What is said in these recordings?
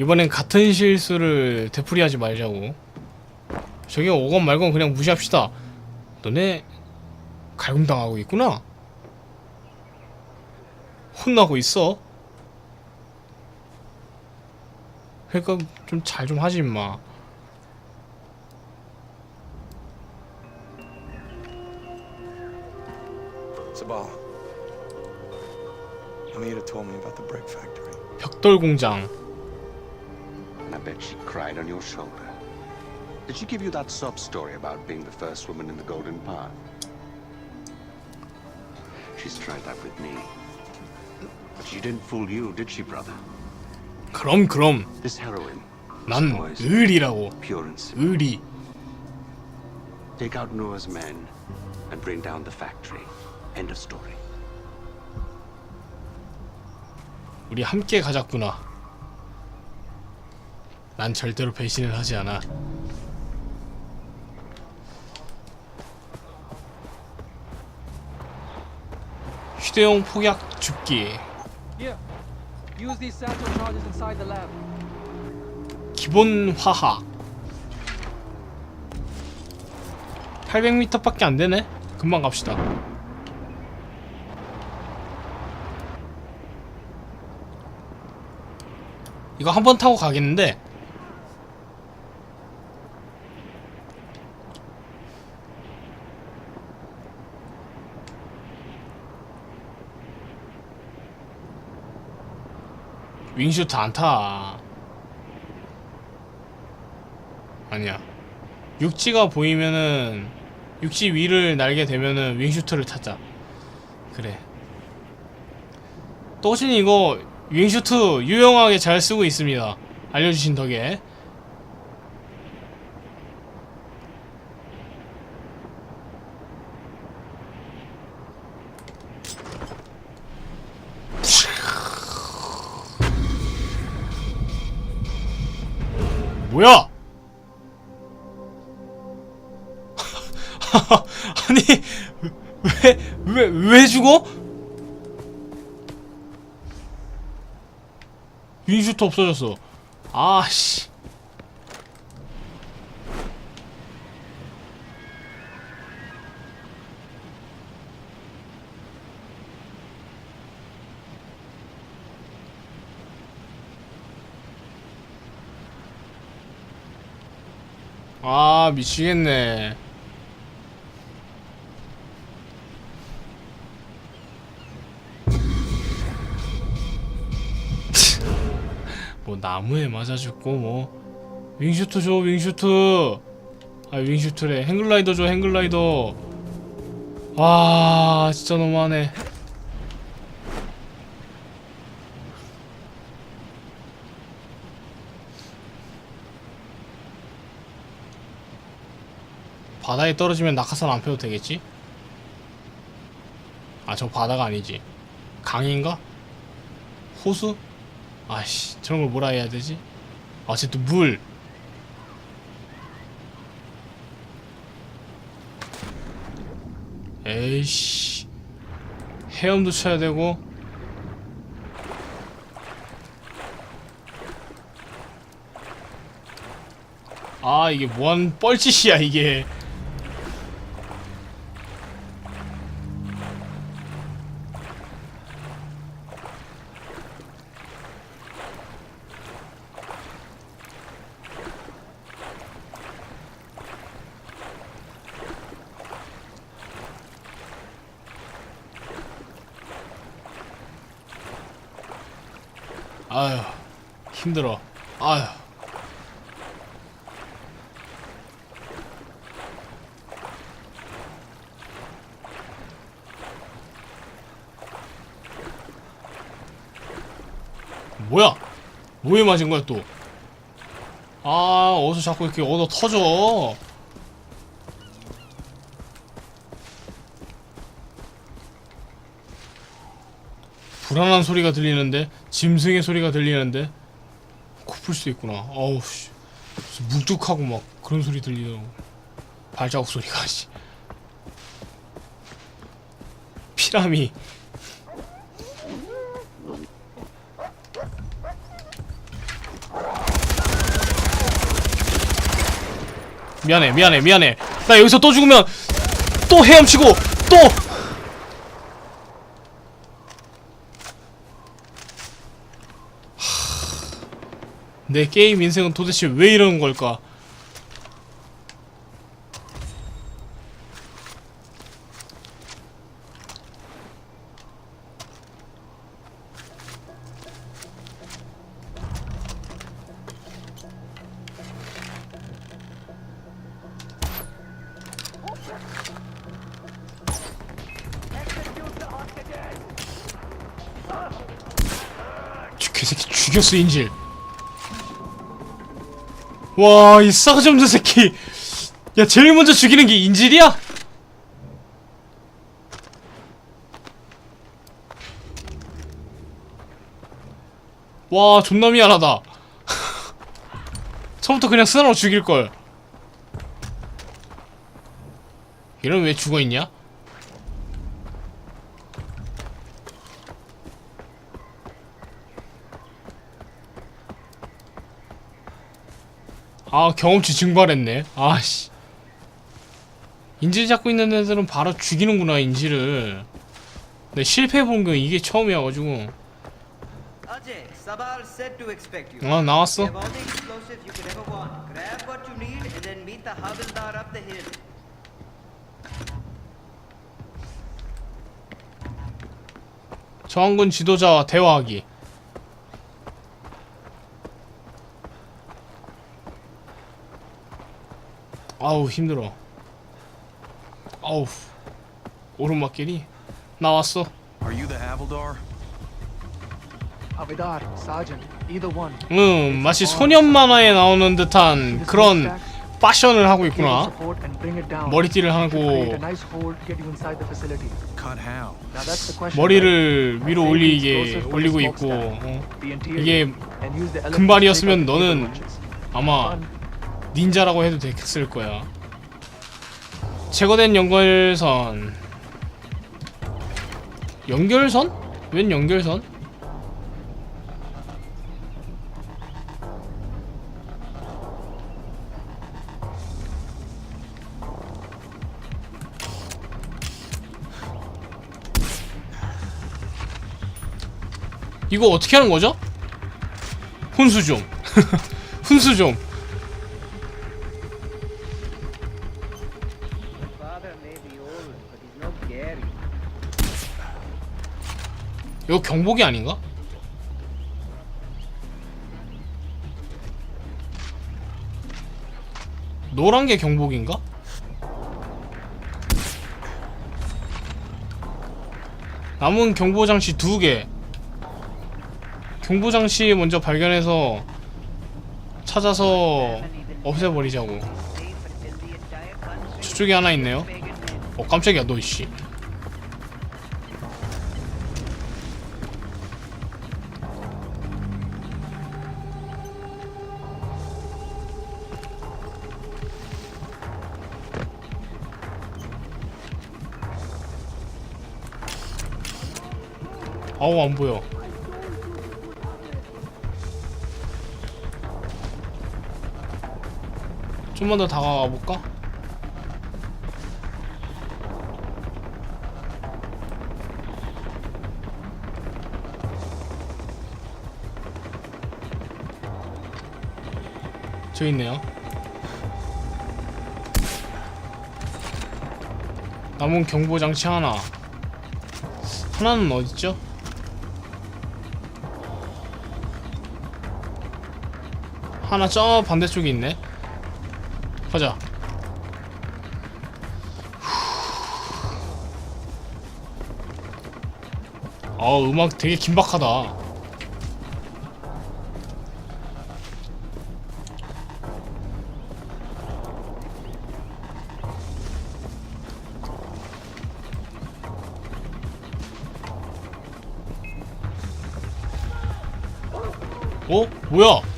이번엔 같은 실수를 되풀이하지 말자고. 저기 오건 말건 그냥 무시합시다. 너네 갈굼당하고 있구나. 혼나고 있어. 그러니까 좀잘좀 하지 임마. 벽돌 공장 bet she cried on your shoulder. Did she give you that sob story about being the first woman in the Golden Path? She's tried that with me. But she didn't fool you, did she, brother? 그럼 그럼 This heroine, 난 의리라고 pure and simple. 의리 Take out Noah's men and bring down the factory. End of story. 우리 함께 가자꾸나 난 절대로 배신을 하지 않아. 휴대용 폭약 죽기. 기본 화학. 800m밖에 안 되네? 금방 갑시다. 이거 한 번 타고 가겠는데 윙슈트 안타. 아니야. 육지가 보이면은 육지 위를 날게 되면은 윙슈트를 타자. 그래. 또신 이거 윙슈트 유용하게 잘 쓰고 있습니다. 알려주신 덕에 윙슈트 없어졌어. 아씨. 아 미치겠네. 나무에 맞아 죽고 뭐 윙슈트 줘 윙슈트 아 윙슈트래 행글라이더 줘 행글라이더 와 진짜 너무하네 바다에 떨어지면 낙하산 안 펴도 되겠지? 아 저 바다가 아니지 강인가? 호수? 아씨 저런 걸 뭐라 해야 되지? 어쨌든 물. 에이씨. 헤엄도 쳐야 되고. 아 이게 뭐한 뻘짓이야 이게 아휴 힘들어 아휴 뭐야? 뭐에 맞은 거야 또? 아 어디서 자꾸 이렇게 얻어 터져? 불안한 소리가 들리는데 짐승의 소리가 들리는데 코풀 수 있구나. 어우 씨. 무슨 뭉툭하고 막 그런 소리 들리더라고. 발자국 소리가 씨. 피라미 미안해 미안해 미안해. 나 여기서 또 죽으면 또 헤엄치고 또. 하, 내 게임 인생은 도대체 왜 이러는 걸까 죽였어 인질 와 이 싸가지 없는 새끼 야 제일 먼저 죽이는 게 인질이야? 와 존나 미안하다 처음부터 그냥 스나로 죽일걸 이러면 왜 죽어있냐? 아 경험치 증발했네 아씨 인질 잡고 있는 애들은 바로 죽이는구나 인질을 내 실패해본 게 이게 처음이어가지고. 아 나왔어. 저항군 지도자와 대화하기 아우 힘들어 아우 오르막길이 나왔어 Are you the Havildar? Avidar, Sergeant, either one. 응 마치 소년 만화에 나오는 듯한 그런 패션을 하고 있구나. 머리띠를 하고. 머리를 위로 올리게 올리고 있고 어. 이게 금발이었으면 너는. 아마. 닌자라고 해도 됐을 거야. 제거된 연결선. 연결선? 웬 연결선? 이거 어떻게 하는 거죠? 훈수 좀. 훈수 좀. 이거 경복이 아닌가? 노란 게 경복인가? 남은 경보 장치 두 개. 경보 장치 먼저 발견해서 찾아서 없애버리자고. 저쪽에 하나 있네요. 어 깜짝이야 너 이씨. 아우 안 보여. 좀만 더 다가가 볼까? 저 있네요. 남은 경보 장치 하나. 하나는 어딨죠? 하나 저 반대쪽에 있네. 가자. 아 음악 되게 긴박하다. 어? 뭐야?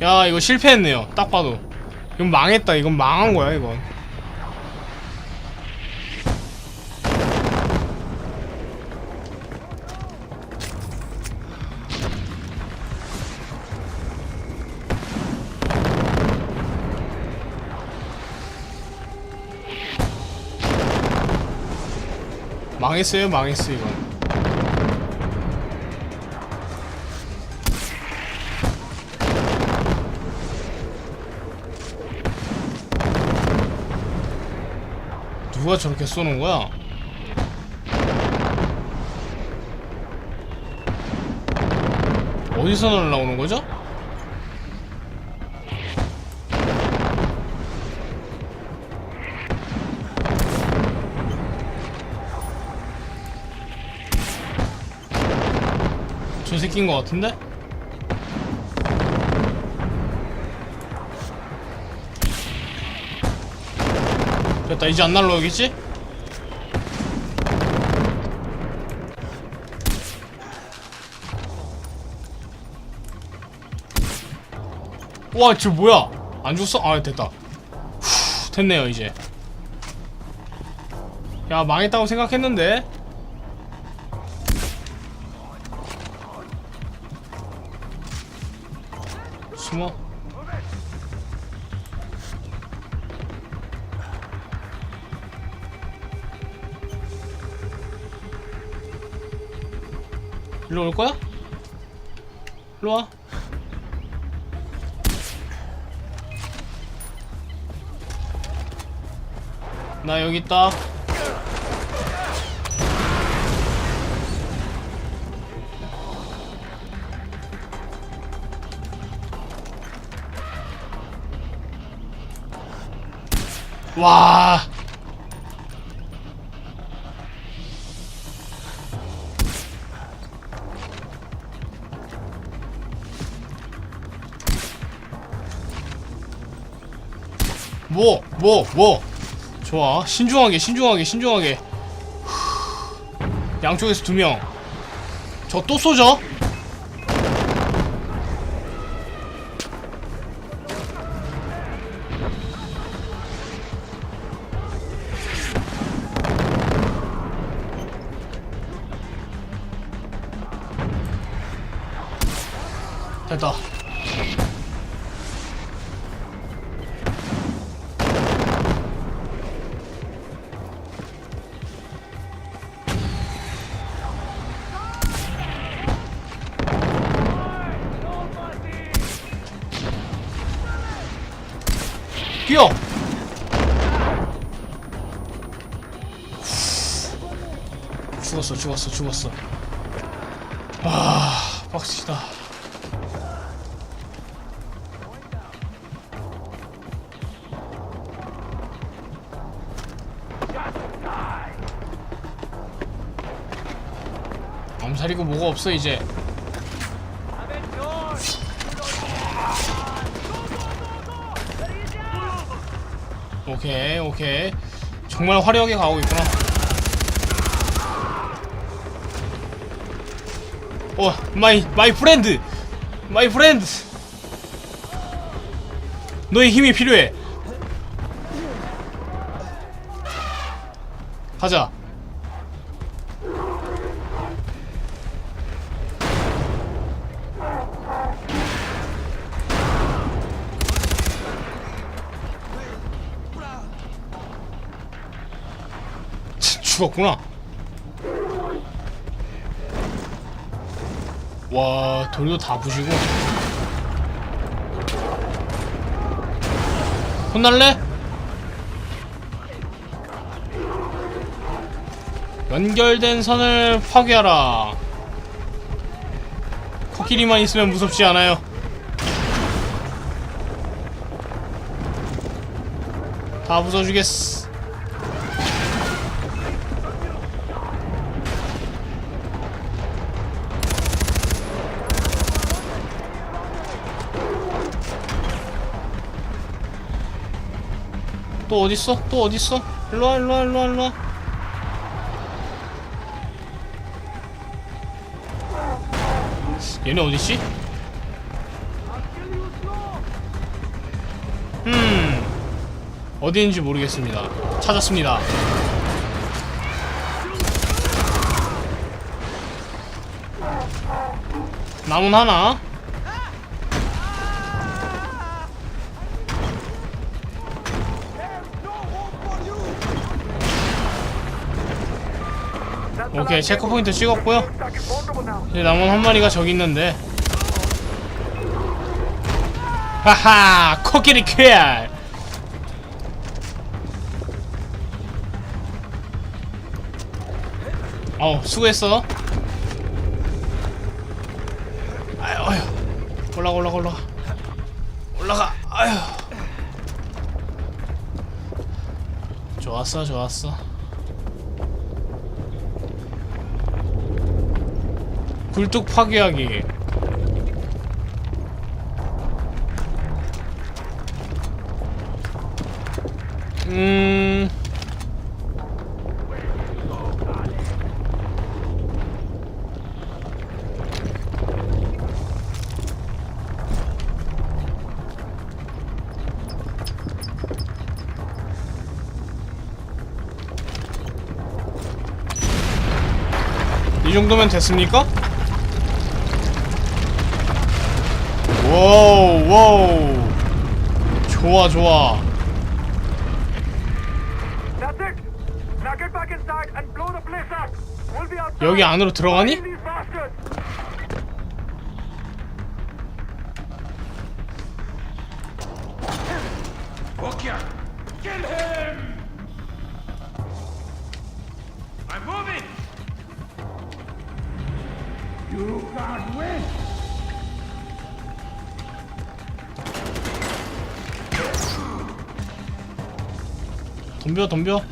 야 이거 실패했네요. 딱 봐도. 이건 망했다. 이건 망한 거야 이건. 망했어요 망했어 이건. 누가 저렇게 쏘는 거야? 어디서 날라오는 거죠? 저 새끼인 것 같은데? 됐다 이제 안 날라오겠지? 와, 저 뭐야? 안 죽었어? 아, 됐다. 후, 됐네요, 이제. 야, 망했다고 생각했는데. 일로 올 거야? 일로 와. 나 여기 있다. 와. 뭐, 뭐, 뭐. 좋아. 신중하게, 신중하게, 신중하게. 후. 양쪽에서 두 명. 저 또 쏘죠? 됐다. 뛰어! 죽었어, 죽었어, 죽었어. 아, 빡치다. 암살이고 뭐가 없어 이제. 오케이 오케이. 정말 화려하게 가고 있구나. 오 마이 마이 프렌드! 마이 프렌드! 너의 힘이 필요해. 가자 죽었구나. 와, 돌도 다 부시고. 혼날래? 연결된 선을 파괴하라. 코끼리만 있으면 무섭지 않아요. 다 부숴주겠어. 또 어딨어? 또 어딨어? 일로와 일로와 일로와 일로와 얘네 어딨지? 음 어디인지 모르겠습니다 찾았습니다 남은 하나 오케이 체크포인트 찍었고요. 이제 남은 한 마리가 저기 있는데. 하하 코끼리 퀴알. 어우 수고했어. 아유 아유. 올라가 올라가 올라가. 올라가 아유. 좋았어 좋았어 굴뚝 파괴하기 음 이 정도면 됐습니까? 와우 와우 좋아 좋아 That's it. Now get back inside and blow the place up. We'll be outside. 여기 안으로 들어가니? Bastards. 덤벼 덤벼.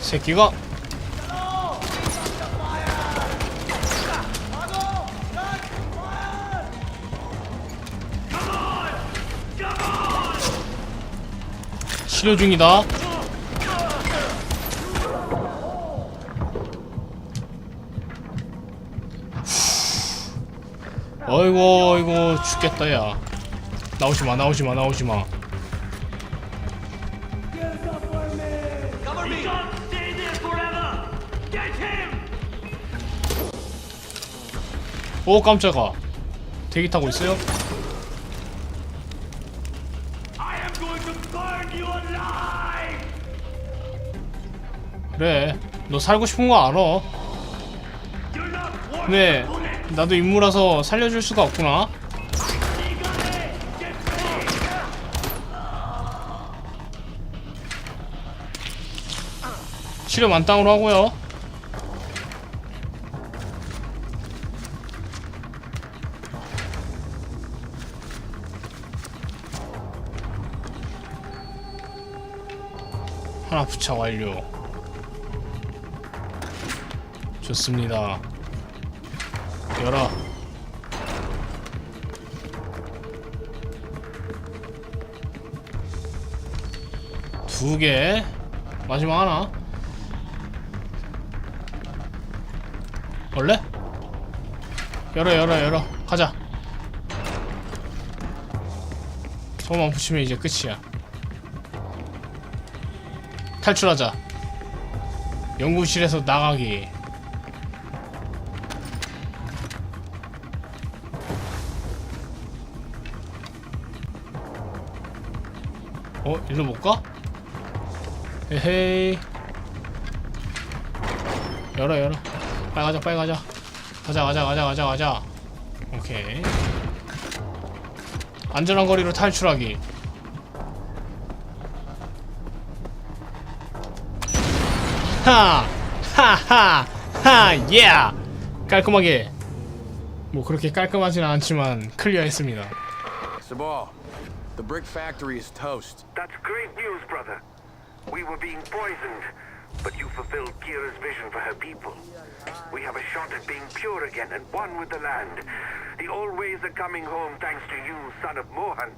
새끼가. 치료 중이다 어이구 어이구 죽겠다 야. 나오지마 나오지마 나오지마. 오 깜짝아. 대기 타고 있어요? 그래 너 살고 싶은 거 알아? 네 나도 임무라서 살려줄 수가 없구나. 치료 만땅으로 하고요. 하나 부착 완료. 좋습니다 열어. 두 개. 마지막 하나. 원래? 열어 열어 열어. 가자. 저만 붙이면 이제 끝이야. 탈출하자. 연구실에서 나가기 어? 일로 못 가? 에헤이 열어 열어 빨리 가자 빨리 가자 가자 가자 가자 가자 가자 오케이 안전한 거리로 탈출하기 하! 하하! 하! 예! 깔끔하게 뭐 그렇게 깔끔하진 않지만 클리어했습니다 Sabal, the brick factory is toast. That's great news, brother. We were being poisoned. But you fulfilled Kira's vision for her people. We have a shot at being pure again and one with the land. The old ways are coming home thanks to you, son of Mohan.